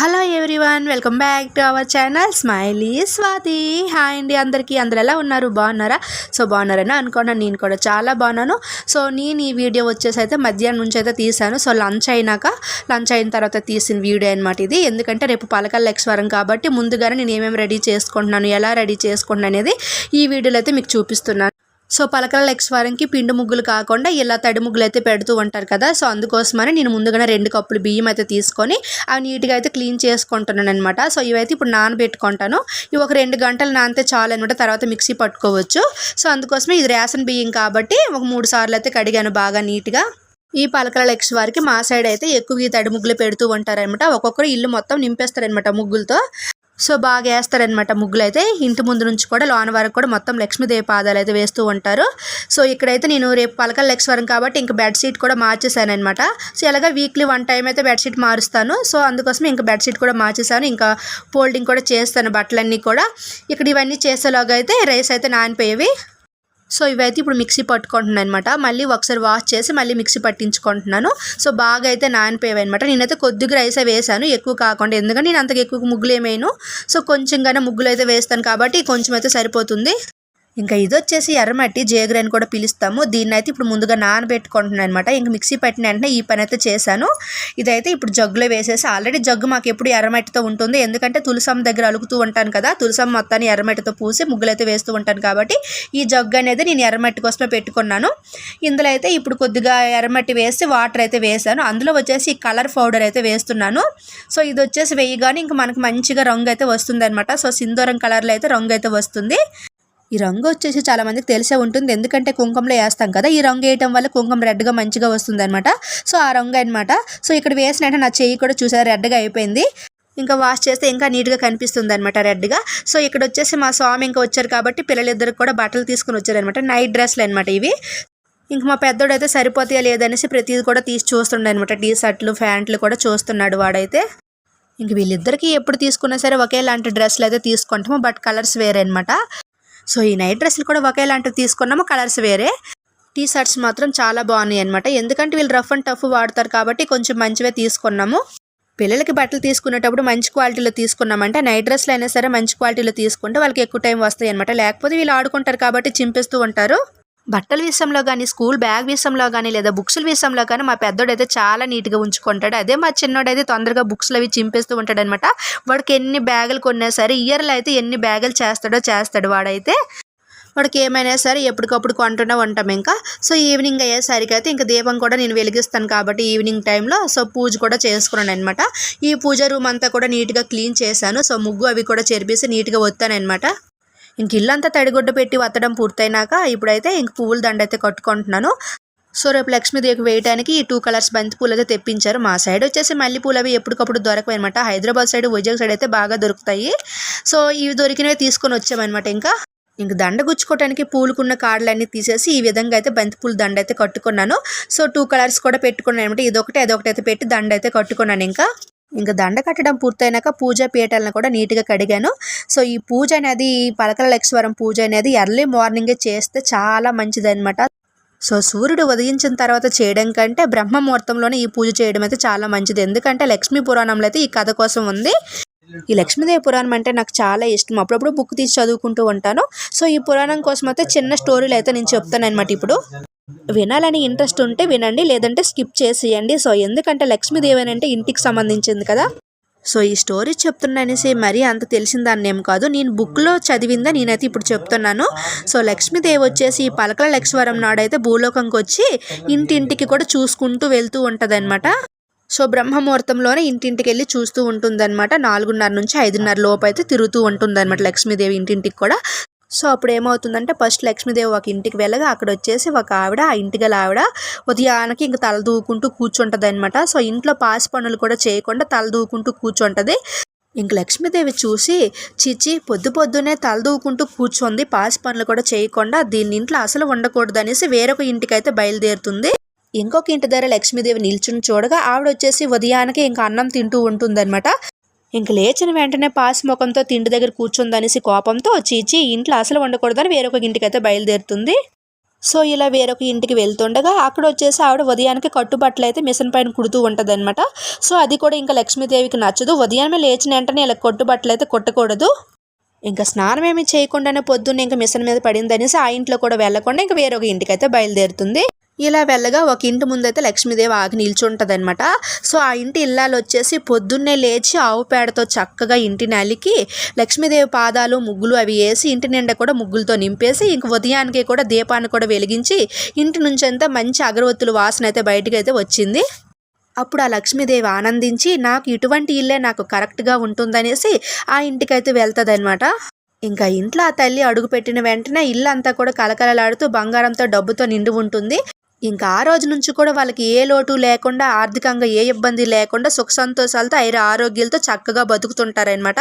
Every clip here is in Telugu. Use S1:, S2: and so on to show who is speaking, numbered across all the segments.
S1: Hello everyone welcome back to our channel smiley Swathi. Hi అండి అందరికీ. అందరు ఎలా ఉన్నారు? బాగున్నారా? సో బాగున్నారని అనుకున్నాను. నేను కూడా చాలా బాగున్నాను. సో నేను ఈ వీడియో వచ్చేసి అయితే మధ్యాహ్నం నుంచి అయితే తీసాను సో లంచ్ అయినాక లంచ్ అయిన తర్వాత తీసిన వీడియో అనమాట ఇది. ఎందుకంటే రేపు పలకల్ ఎక్స్వరం కాబట్టి ముందుగానే నేను ఏమేమి రెడీ చేసుకుంటున్నాను ఎలా రెడీ చేసుకుంటున్నాను అనేది ఈ వీడియోలో అయితే మీకు చూపిస్తున్నాను. సో పలకల లెగ్స్ వారంకి పిండి ముగ్గులు కాకుండా ఇలా తడి ముగ్గులు అయితే పెడుతూ ఉంటారు కదా. సో అందుకోసమని నేను ముందుగానే రెండు కప్పులు బియ్యం అయితే తీసుకొని అవి నీట్గా అయితే క్లీన్ చేసుకుంటున్నాను అనమాట సో ఇవైతే ఇప్పుడు నానబెట్టుకుంటాను. ఇవి ఒక రెండు గంటలు నానితే చాలు అనమాట తర్వాత మిక్సీ పట్టుకోవచ్చు. సో అందుకోసమే ఇది రేషన్ బియ్యం కాబట్టి ఒక మూడు సార్లు అయితే కడిగాను బాగా నీట్గా. ఈ పలకల లెక్స్ వారికి మా సైడ్ అయితే ఎక్కువ ఈ తడి ముగ్గులు పెడుతూ ఉంటారనమాట ఒక్కొక్కరు ఇల్లు మొత్తం నింపేస్తారనమాట ముగ్గులతో. సో బాగా వేస్తారనమాట ముగ్గులు అయితే ఇంటి ముందు నుంచి కూడా లోన వరకు కూడా మొత్తం లక్ష్మీదేవి పాదాలు అయితే వేస్తూ ఉంటారు. సో ఇక్కడైతే నేను రేపు పలకల లక్ష్వరం కాబట్టి ఇంకా బెడ్షీట్ కూడా మార్చేసాను అనమాట సో ఇలాగా వీక్లీ వన్ టైం అయితే బెడ్షీట్ మారుస్తాను. సో అందుకోసం ఇంకా బెడ్షీట్ కూడా మార్చేసాను ఇంకా ఫోల్డింగ్ కూడా చేస్తాను బట్టలన్నీ కూడా. ఇక్కడ ఇవన్నీ చేసేలాగా అయితే రైస్ అయితే నానిపోయేవి. సో ఇవైతే ఇప్పుడు మిక్సీ పట్టుకుంటున్నాను అనమాట మళ్ళీ ఒకసారి వాష్ చేసి మళ్ళీ మిక్సీ పట్టించుకుంటున్నాను. సో బాగా అయితే నానిపోయాయి అనమాట నేనైతే కొద్దిగా రైస్ వేసాను ఎక్కువ కాకుండా. ఎందుకంటే నేను అంతగా ఎక్కువ ముగ్గులు ఏమేను సో కొంచెంగానే ముగ్గులు అయితే వేస్తాను కాబట్టి కొంచెం అయితే సరిపోతుంది. ఇంకా ఇది వచ్చేసి ఎర్రమట్టి జేగురు అని కూడా పిలుస్తాము. దీన్ని అయితే ఇప్పుడు ముందుగా నానబెట్టుకుంటున్నాను అనమాట ఇంకా మిక్సీ పెట్టిన వెంటనే ఈ పని అయితే చేశాను. ఇదైతే ఇప్పుడు జగ్గులో వేసేసి ఆల్రెడీ జగ్గు మాకు ఎప్పుడు ఎర్రమట్టితో ఉంటుంది. ఎందుకంటే తులసం దగ్గర అలుకుతూ ఉంటాను కదా. తులసం మొత్తాన్ని ఎర్రమట్టితో పూసి ముగ్గులు అయితే వేస్తూ ఉంటాను కాబట్టి ఈ జగ్గు అనేది నేను ఎర్రమట్టి కోసమే పెట్టుకున్నాను. ఇందులో అయితే ఇప్పుడు కొద్దిగా ఎర్రమట్టి వేసి వాటర్ అయితే వేసాను అందులో వచ్చేసి కలర్ పౌడర్ అయితే వేస్తున్నాను. సో ఇది వచ్చేసి వేయగానే ఇంకా మనకు మంచిగా రంగు అయితే వస్తుంది అనమాట సో సింధూరం కలర్లో అయితే రంగు అయితే వస్తుంది. ఈ రంగు వచ్చేసి చాలా మందికి తెలిసే ఉంటుంది. ఎందుకంటే కుంకుమలో వేస్తాం కదా ఈ రంగు వేయటం వల్ల కుంకుమ రెడ్గా మంచిగా వస్తుంది అనమాట సో ఆ రంగు అనమాట సో ఇక్కడ వేసినట్టు నా చెయ్యి కూడా చూసారు రెడ్గా అయిపోయింది. ఇంకా వాష్ చేస్తే ఇంకా నీట్గా కనిపిస్తుంది అనమాట రెడ్గా సో ఇక్కడ వచ్చేసి మా స్వామి ఇంకా వచ్చారు కాబట్టి పిల్లలిద్దరికి కూడా బట్టలు తీసుకుని వచ్చారనమాట నైట్ డ్రెస్లు అనమాట ఇవి. ఇంక మా పెద్దోడు అయితే సరిపోతాయా లేదనేసి ప్రతిదీ కూడా తీసి చూస్తుండే అనమాట టీ షర్ట్లు ప్యాంట్లు కూడా చూస్తున్నాడు వాడైతే. ఇంక వీళ్ళిద్దరికి ఎప్పుడు తీసుకున్నా సరే ఒకేలాంటి డ్రెస్సులు అయితే తీసుకుంటాము బట్ కలర్స్ వేరే అనమాట సో ఈ నైట్ డ్రెస్సులు కూడా ఒకేలాంటివి తీసుకున్నాము కలర్స్ వేరే. టీ షర్ట్స్ మాత్రం చాలా బాగున్నాయి అనమాట ఎందుకంటే వీళ్ళు రఫ్ అండ్ టఫ్ వాడతారు కాబట్టి కొంచెం మంచివే తీసుకున్నాము. పిల్లలకి బట్టలు తీసుకునేటప్పుడు మంచి క్వాలిటీలో తీసుకున్నామంటే నైట్ డ్రెస్లు అయినా సరే మంచి క్వాలిటీలో తీసుకుంటే వాళ్ళకి ఎక్కువ టైం వస్తాయి అనమాట లేకపోతే వీళ్ళు ఆడుకుంటారు కాబట్టి చింపిస్తూ ఉంటారు. బట్టల విషయంలో కానీ స్కూల్ బ్యాగ్ విషయంలో కానీ లేదా బుక్స్ల విషయంలో కానీ మా పెద్దోడు అయితే చాలా నీట్గా ఉంచుకుంటాడు. అదే మా చిన్నోడు అయితే తొందరగా బుక్స్లు అవి చింపేస్తూ ఉంటాడు అనమాట వాడికి ఎన్ని బ్యాగులు కొన్నా సరే ఇయర్లో అయితే ఎన్ని బ్యాగులు చేస్తాడో చేస్తాడు వాడైతే. వాడికి ఏమైనా సరే ఎప్పటికప్పుడు కొంటూనే ఉంటాం ఇంకా. సో ఈవినింగ్ అయ్యేసరికి అయితే ఇంకా దీపం కూడా నేను వెలిగిస్తాను కాబట్టి ఈవినింగ్ టైంలో సో పూజ కూడా చేసుకున్నాను అనమాట ఈ పూజ రూమ్ అంతా కూడా నీట్గా క్లీన్ చేశాను. సో ముగ్గు అవి కూడా చెరిపేసి నీట్గా వస్తాను అనమాట ఇంక ఇల్లంతా తడిగుడ్డ పెట్టి వత్తడం పూర్తయినాక ఇప్పుడైతే ఇంక పువ్వుల దండ అయితే కట్టుకుంటున్నాను. సో రేపు లక్ష్మీదేవికి వేయడానికి ఈ టూ కలర్స్ బంతి పూలు అయితే తెప్పించారు. మా సైడ్ వచ్చేసి మల్లె పూలు అవి ఎప్పటికప్పుడు దొరకవు అనమాట హైదరాబాద్ సైడ్ వైజాగ్ సైడ్ అయితే బాగా దొరుకుతాయి. సో ఇవి దొరికినవి తీసుకొని వచ్చామన్నమాట ఇంకా. ఇంక దండ గుచ్చుకోవడానికి పూలుకున్న కార్డులన్నీ తీసేసి ఈ విధంగా అయితే బంతిపూల దండ అయితే కట్టుకున్నాను. సో టూ కలర్స్ కూడా పెట్టుకున్నాను అనమాట ఇదొకటి అదొకటి అయితే పెట్టి దండ అయితే కట్టుకున్నాను ఇంకా. ఇంకా దండ కట్టడం పూర్తయినాక పూజ పీఠాలను కూడా నీట్గా కడిగాను. సో ఈ పూజ అనేది పలకల లక్ష్వరం పూజ అనేది ఎర్లీ మార్నింగే చేస్తే చాలా మంచిదన్నమాట. సో సూర్యుడు ఉదయించిన తర్వాత చేయడం కంటే బ్రహ్మ ముహూర్తంలోనే ఈ పూజ చేయడం అయితే చాలా మంచిది. ఎందుకంటే లక్ష్మీ పురాణంలో అయితే ఈ కథ కోసం ఉంది. ఈ లక్ష్మీదేవి పురాణం అంటే నాకు చాలా ఇష్టం. అప్పుడప్పుడు బుక్ తీసి చదువుకుంటూ ఉంటాను. సో ఈ పురాణం కోసం అయితే చిన్న స్టోరీలు అయితే నేను చెప్తాను అనమాట ఇప్పుడు. వినాలని ఇంట్రెస్ట్ ఉంటే వినండి లేదంటే స్కిప్ చేసేయండి. సో ఎందుకంటే లక్ష్మీదేవి అంటే ఇంటికి సంబంధించింది కదా. సో ఈ స్టోరీ చెప్తున్నానేసి మరీ అంత తెలిసిందాన్ని ఏం కాదు. నేను బుక్లో చదివిందా నేనైతే ఇప్పుడు చెప్తున్నాను. సో లక్ష్మీదేవి వచ్చేసి ఈ పలకల లక్ష్మవరం నాడైతే భూలోకంకి వచ్చి ఇంటింటికి కూడా చూసుకుంటూ వెళ్తూ ఉంటుందన్నమాట. సో బ్రహ్మముహూర్తంలోనే ఇంటింటికి వెళ్ళి చూస్తూ ఉంటుందన్నమాట. నాలుగున్నర నుంచి ఐదున్నర లోపు అయితే తిరుగుతూ ఉంటుందన్నమాట లక్ష్మీదేవి ఇంటింటికి కూడా. సో అప్పుడు ఏమవుతుందంటే ఫస్ట్ లక్ష్మీదేవి ఒక ఇంటికి వెళ్ళగా అక్కడ వచ్చేసి ఒక ఆవిడ ఆ ఇంటి గల ఆవిడ ఉదయానికి ఇంక తల దూకుంటూ కూర్చుంటుంది అనమాట సో ఇంట్లో పాసి పనులు కూడా చేయకుండా తల దూకుంటూ కూర్చుంటుంది. ఇంక లక్ష్మీదేవి చూసి చిచ్చి పొద్దు పొద్దునే తలదూకుంటూ కూర్చుంది. పాసి పనులు కూడా చేయకుండా దీన్ని ఇంట్లో అసలు ఉండకూడదు అనేసి వేరొక ఇంటికైతే బయలుదేరుతుంది. ఇంకొక ఇంటి దగ్గర లక్ష్మీదేవి నిల్చుని చూడగా ఆవిడ వచ్చేసి ఉదయానికి ఇంకా అన్నం తింటూ ఉంటుందన్నమాట. ఇంక లేచిన వెంటనే పాస్ ముఖంతో తిండి దగ్గర కూర్చుందనేసి కోపంతో చీచి ఇంట్లో అసలు వండకూడదని వేరొక ఇంటికైతే బయలుదేరుతుంది. సో ఇలా వేరొక ఇంటికి వెళ్తుండగా అక్కడ వచ్చేసి ఆవిడ ఉదయానికి కట్టుబట్టలు అయితే మిషన్ పైన కుడుతూ ఉంటుంది అనమాట సో అది కూడా ఇంకా లక్ష్మీదేవికి నచ్చదు. ఉదయాన్నే లేచిన వెంటనే ఇలా కట్టుబట్టలు అయితే కొట్టకూడదు. ఇంకా స్నానం ఏమి చేయకుండానే పొద్దున్న ఇంకా మిషన్ మీద పడింది అనేసి ఆ ఇంట్లో కూడా వెళ్ళకుండా ఇంకా వేరొక ఇంటికి అయితే బయలుదేరుతుంది. ఇలా వెళ్ళగా ఒక ఇంటి ముందైతే లక్ష్మీదేవి ఆగి నిల్చుంటుంది అనమాట సో ఆ ఇంటి ఇల్లాలు వచ్చేసి పొద్దున్నే లేచి ఆవు పేడతో చక్కగా ఇంటిని అలికి లక్ష్మీదేవి పాదాలు ముగ్గులు అవి వేసి ఇంటి నిండా కూడా ముగ్గులతో నింపేసి ఇంక ఉదయానికి కూడా దీపాన్ని కూడా వెలిగించి ఇంటి నుంచి అంతా మంచి అగరవత్తుల వాసన అయితే బయటకు అయితే వచ్చింది. అప్పుడు ఆ లక్ష్మీదేవి ఆనందించి నాకు ఇటువంటి ఇల్లే నాకు కరెక్ట్గా ఉంటుందనేసి ఆ ఇంటికైతే వెళ్తుంది అనమాట ఇంకా ఇంట్లో ఆ తల్లి అడుగుపెట్టిన వెంటనే ఇల్లు అంతా కూడా కలకలలాడుతూ బంగారంతో డబ్బుతో నిండి ఉంటుంది. ఇంకా ఆ రోజు నుంచి కూడా వాళ్ళకి ఏ లోటు లేకుండా ఆర్థికంగా ఏ ఇబ్బంది లేకుండా సుఖ సంతోషాలతో ఐర ఆరోగ్యాలతో చక్కగా బతుకుతుంటారనమాట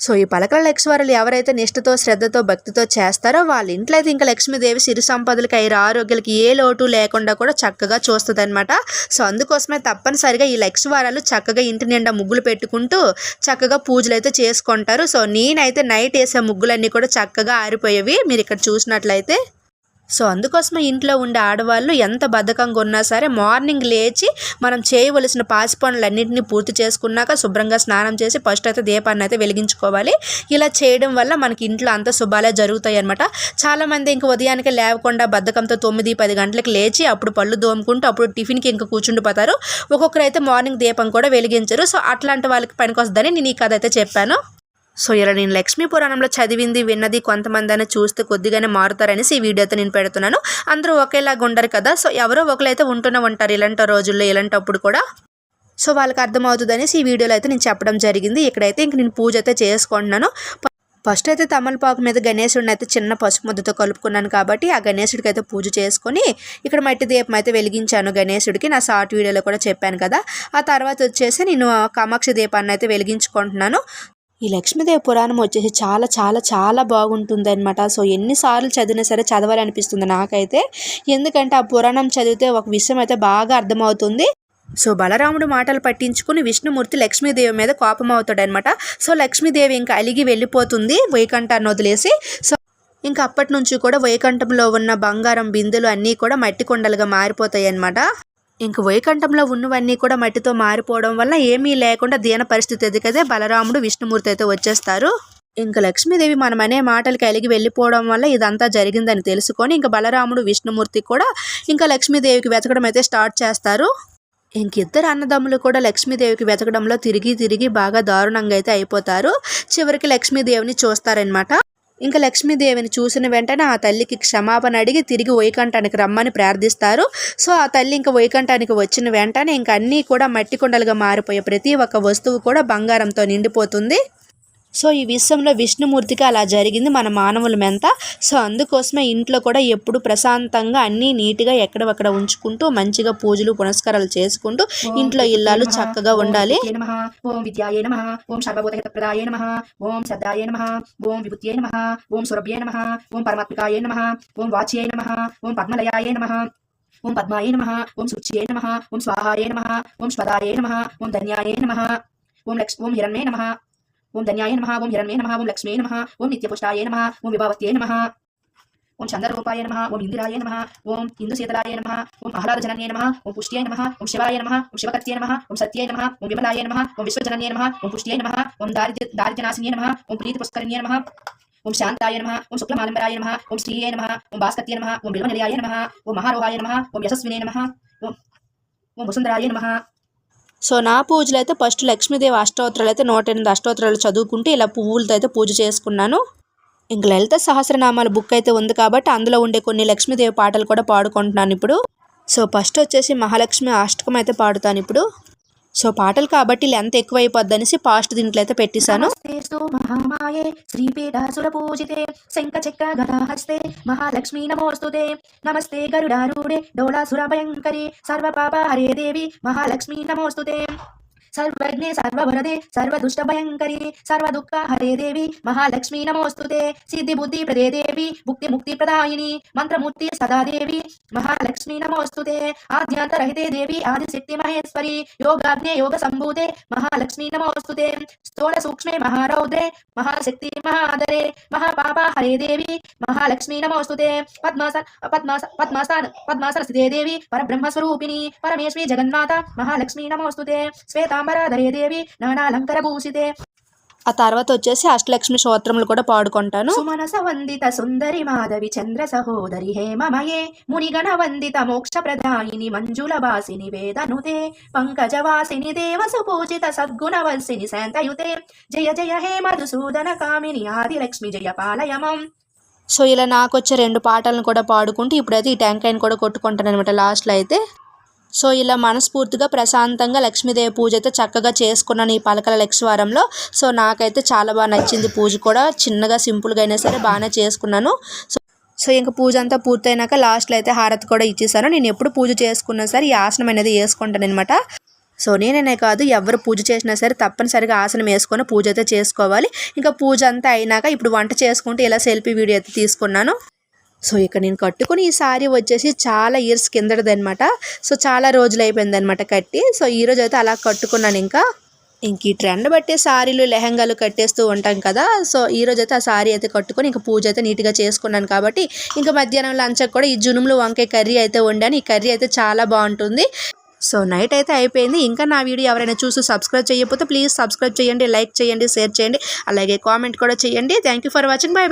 S1: సో ఈ పలకల లక్ష్మీవారులు ఎవరైతే నిష్ఠతో శ్రద్ధతో భక్తితో చేస్తారో వాళ్ళ ఇంట్లో అయితే ఇంకా లక్ష్మీదేవి సిరి సంపదలకి ఐర ఆరోగ్యాలకి ఏ లోటు లేకుండా కూడా చక్కగా చూస్తుందన్నమాట. సో అందుకోసమే తప్పనిసరిగా ఈ లక్ష్మీవారాలు చక్కగా ఇంటి నిండా ముగ్గులు పెట్టుకుంటూ చక్కగా పూజలు అయితే చేసుకుంటారు. సో నేనైతే నైట్ వేసే ముగ్గులన్నీ కూడా చక్కగా ఆరిపోయేవి. మీరు ఇక్కడ చూసినట్లయితే సో అందుకోసమే ఇంట్లో ఉండే ఆడవాళ్ళు ఎంత బద్ధకంగా ఉన్నా సరే మార్నింగ్ లేచి మనం చేయవలసిన పాసి పనులన్నింటినీ పూర్తి చేసుకున్నాక శుభ్రంగా స్నానం చేసి ఫస్ట్ అయితే దీపాన్ని అయితే వెలిగించుకోవాలి. ఇలా చేయడం వల్ల మనకి ఇంట్లో అంత శుభాలే జరుగుతాయి అనమాట చాలామంది ఇంక ఉదయానికి లేవకుండా బద్ధకంతో తొమ్మిది పది గంటలకు లేచి అప్పుడు పళ్ళు దోముకుంటూ అప్పుడు టిఫిన్కి ఇంకా కూర్చుండిపోతారు ఒక్కొక్కరు అయితే మార్నింగ్ దీపం కూడా వెలిగించరు. సో అట్లాంటి వాళ్ళకి పనికొస్తుందని నేను ఈ కథ అయితే చెప్పాను. సో ఇలా నేను లక్ష్మీ పురాణంలో చదివింది విన్నది కొంతమంది చూస్తే కొద్దిగానే మారుతారనేసి ఈ వీడియోతో నేను పెడుతున్నాను. అందరూ ఒకేలాగా ఉండరు కదా? సో ఎవరో ఒకరైతే ఉంటూనే ఉంటారు ఇలాంటి రోజుల్లో ఇలాంటప్పుడు కూడా. సో వాళ్ళకి అర్థమవుతుందనేసి ఈ వీడియోలో అయితే నేను చెప్పడం జరిగింది. ఇక్కడైతే ఇంక నేను పూజ అయితే చేసుకుంటున్నాను. ఫస్ట్ అయితే తమలపాకు మీద గణేశుడిని అయితే చిన్న పసుపు ముద్దతో కలుపుకున్నాను కాబట్టి ఆ గణేశుడికి అయితే పూజ చేసుకొని ఇక్కడ మట్టి దీపం అయితే వెలిగించాను గణేశుడికి. నా షార్ట్ వీడియోలో కూడా చెప్పాను కదా. ఆ తర్వాత వచ్చేసి నేను కామాక్షి దీపాన్ని అయితే వెలిగించుకుంటున్నాను. ఈ లక్ష్మీదేవి పురాణం వచ్చేసి చాలా చాలా చాలా బాగుంటుంది అనమాట సో ఎన్నిసార్లు చదివినా సరే చదవాలనిపిస్తుంది నాకైతే. ఎందుకంటే ఆ పురాణం చదివితే ఒక విషయం అయితే బాగా అర్థమవుతుంది. సో బలరాముడు మాటలు పట్టించుకుని విష్ణుమూర్తి లక్ష్మీదేవి మీద కోపం అవుతాడనమాట సో లక్ష్మీదేవి ఇంకా అలిగి వెళ్ళిపోతుంది వైకంఠాన్ని వదిలేసి. సో ఇంకా అప్పటి నుంచి కూడా వైకంఠంలో ఉన్న బంగారం బిందెలు అన్నీ కూడా మట్టి కొండలుగా మారిపోతాయి అన్నమాట ఇంక వైకంఠంలో ఉన్నవన్నీ కూడా మట్టితో మారిపోవడం వల్ల ఏమీ లేకుండా దీన పరిస్థితి ఎదుకదే బలరాముడు విష్ణుమూర్తి అయితే వచ్చేస్తారు. ఇంకా లక్ష్మీదేవి మనం అనే మాటలు కలిగి వెళ్ళిపోవడం వల్ల ఇదంతా జరిగిందని తెలుసుకొని ఇంకా బలరాముడు విష్ణుమూర్తి కూడా ఇంకా లక్ష్మీదేవికి వెతకడం అయితే స్టార్ట్ చేస్తారు. ఇంక ఇద్దరు అన్నదమ్ములు కూడా లక్ష్మీదేవికి వెతకడంలో తిరిగి తిరిగి బాగా దారుణంగా అయితే అయిపోతారు. చివరికి లక్ష్మీదేవిని చూస్తారనమాట ఇంకా లక్ష్మీదేవిని చూసిన వెంటనే ఆ తల్లికి క్షమాపణ అడిగి తిరిగి వైకంఠానికి రమ్మని ప్రార్థిస్తారు. సో ఆ తల్లి ఇంకా వైకంఠానికి వచ్చిన వెంటనే ఇంకా అన్నీ కూడా మట్టి కుండలుగా మారిపోయే ప్రతి ఒక్క వస్తువు కూడా బంగారంతో నిండిపోతుంది. సో ఈ విషయంలో విష్ణుమూర్తికి అలా జరిగింది మన మానవులమెంత సో అందుకోసమే ఇంట్లో కూడా ఎప్పుడు ప్రశాంతంగా అన్నీ నీట్గా ఎక్కడక్కడ ఉంచుకుంటూ మంచిగా పూజలు పునస్కారాలు చేసుకుంటూ ఇంట్లో ఇల్లాలు చక్కగా ఉండాలి
S2: ఓం విద్యాయ నమ ఓం నమ ఓం నమ ఓం విభూత్యై నమ ఓం సురభ్యై నమ ఓం పరమాత్మికాయ నమ ఓం వాచ్యై నమ ఓం పద్మలయాయ నమ ఓం పద్మాయ నమ ఓం శుచ్యై నమ ఓం స్వాహాయ నమ ఓం స్వదాయ నమ ఓం ధన్యాయ నమ ఓం లక్ష్మ ఓం హిరణ్యే నమ ఓం ధన్యాయ నమ ఓం హిరణ్యే నమ ఓం లక్ష్మీ నమ ఓం నిత్యపుష్టాయ నమ ఓం విభావత్యై నమ ఓం చంద్రరూపాయ నమ ఓం ఇందిరాయ నమ ఓం ఇందుశీతలాయ నమ ఓం ఆహ్లాదజనన్యే నమ ఓం పుష్ట్యై నమ ఓం శివాయ నమ ఓం శివకర్త్యై నమ ఓం సత్యై నమ ఓం విమలాయ నమ ఓం విశ్వజనన్యే నమ ఓం పుష్ట్యై నమ ఓం దారిద్ర్య దారిద్ర్యనాశిన్యే నమ ఓం ప్రీతిపుష్కరిణ్యే నమ ఓం శాంతాయ నమ ఓం శుక్లమాలంబరాయ నమ ఓం శ్రీయే నమ ఓం భాస్కత్యే నమ ఓం బిల్వనిలయాయ నమ ఓం మహారోహాయ నమ ఓం యశస్వినే నమ ఓం ఓం వసుంధరాయ నమ
S1: సో నా పూజలు అయితే ఫస్ట్ లక్ష్మీదేవి అష్టోత్తరాలు అయితే నూట ఎనిమిది అష్టోత్తరాలు చదువుకుంటే ఇలా పువ్వులతో అయితే పూజ చేసుకున్నాను. ఇంక లలిత సహస్రనామాల బుక్ అయితే ఉంది కాబట్టి అందులో ఉండే కొన్ని లక్ష్మీదేవి పాటలు కూడా పాడుకుంటున్నాను ఇప్పుడు. సో ఫస్ట్ వచ్చేసి మహాలక్ష్మి అష్టకం అయితే పాడుతాను ఇప్పుడు. సో పాటలు కాబట్టి లెంత్ ఎక్కువ అయిపోద్దనేసి పాస్ట్ దీంట్లో అయితే పెట్టేశాను.
S2: నమస్తేస్తు మహామాయే శ్రీపీఠాసురపూజితే శంఖచక్ర గదాహస్తే మహాలక్ష్మీ నమోస్తుతే. నమస్తే సర్వ డోలాసురభయంకరి హరే దేవి మహాలక్ష్మీ నమోస్తుతే. సర్వజ్ఞే సర్వవరదే సర్వదుష్ట భయంకరి సర్వదుఃఖ హరే దేవి మహాలక్ష్మీ నమోస్తుతే సిద్ధి బుద్ధి ప్రదే దేవి భుక్తి ముక్తి ప్రదాయిని మంత్రమూర్తి సదాదేవి మహాలక్ష్మీ నమోస్తుతే ఆద్యాంతరహితే దేవి ఆదిశక్తి మహేశ్వరి యోగాగ్నే యోగ సంభూతే మహాలక్ష్మీ నమోస్తుతే స్థూల సూక్ష్మే మహారౌద్రే మహాశక్తి మహాదరే మహాపాప హరే దేవి మహాలక్ష్మీ నమోస్తుతే పద్మాస పద్మాస పద్మాసన పద్మాసనస్థితే దేవి పరబ్రహ్మస్వరూపిణి పరమేశ్వరి జగన్మాత మహాలక్ష్మీ నమోస్తుతే శ్వేతాంబరధరే దేవి నానాలంకర భూషితే.
S1: ఆ తర్వాత వచ్చేసి అష్టలక్ష్మి స్తోత్రములు కూడా పాడుకుంటాను.
S2: సుమనస వందిత సుందరి మాధవి చంద్ర సహోదరి హేమమయే మునిగణ వందిత మోక్ష ప్రదాయిని మంజుల వాసిని వేదనుతే పంకజవాసిని దేవ సుపూజిత సద్గుణవల్సిని శాంతయుతే. జయ జయ హే మధుసూదన కామిని ఆదిలక్ష్మి జయ పాలయమం.
S1: సో ఇలా నాకు వచ్చే రెండు పాటలను కూడా పాడుకుంటూ ఇప్పుడైతే ఈ టెంకాయని కూడా కొట్టుకుంటాను అనమాట లాస్ట్లో అయితే. సో ఇలా మనస్ఫూర్తిగా ప్రశాంతంగా లక్ష్మీదేవి పూజ అయితే చక్కగా చేసుకున్నాను ఈ పలకల లక్ష్వారంలో సో నాకైతే చాలా బాగా నచ్చింది పూజ కూడా. చిన్నగా సింపుల్గా అయినా సరే బాగానే చేసుకున్నాను. సో సో ఇంకా పూజ అంతా పూర్తయినాక లాస్ట్లో అయితే హారతి కూడా ఇచ్చేసాను. నేను ఎప్పుడు పూజ చేసుకున్నా సరే ఈ ఆసనం అనేది వేసుకుంటాను అనమాట సో నేనే కాదు ఎవరు పూజ చేసినా సరే తప్పనిసరిగా ఆసనం వేసుకొని పూజ అయితే చేసుకోవాలి. ఇంకా పూజ అంతా అయినాక ఇప్పుడు వంట చేసుకుంటూ ఇలా సెల్ఫీ వీడియో అయితే తీసుకున్నాను. సో ఇక నేను కట్టుకుని ఈ సారీ వచ్చేసి చాలా ఇయర్స్ కిందటిది సో చాలా రోజులు అయిపోయింది అనమాట కట్టి. సో ఈ రోజు అయితే అలా కట్టుకున్నాను ఇంకా. ఇంక ఈ ట్రెండ్ బట్టి సారీలు లెహంగాలు కట్టేస్తూ ఉంటాం కదా. సో ఈ రోజు అయితే ఆ శారీ అయితే కట్టుకొని ఇంకా పూజ అయితే నీట్గా చేసుకున్నాను కాబట్టి ఇంకా మధ్యాహ్నం లంచ్కి కూడా ఈ జునుములు వంకాయ కర్రీ అయితే వండాను. ఈ కర్రీ అయితే చాలా బాగుంటుంది. సో నైట్ అయితే అయిపోయింది. ఇంకా నా వీడియో ఎవరైనా చూసి సబ్స్క్రైబ్ చేయకపోతే ప్లీజ్ సబ్స్క్రైబ్ చేయండి లైక్ చేయండి షేర్ చేయండి. అలాగే కామెంట్ కూడా చేయండి. Thank you for watching bye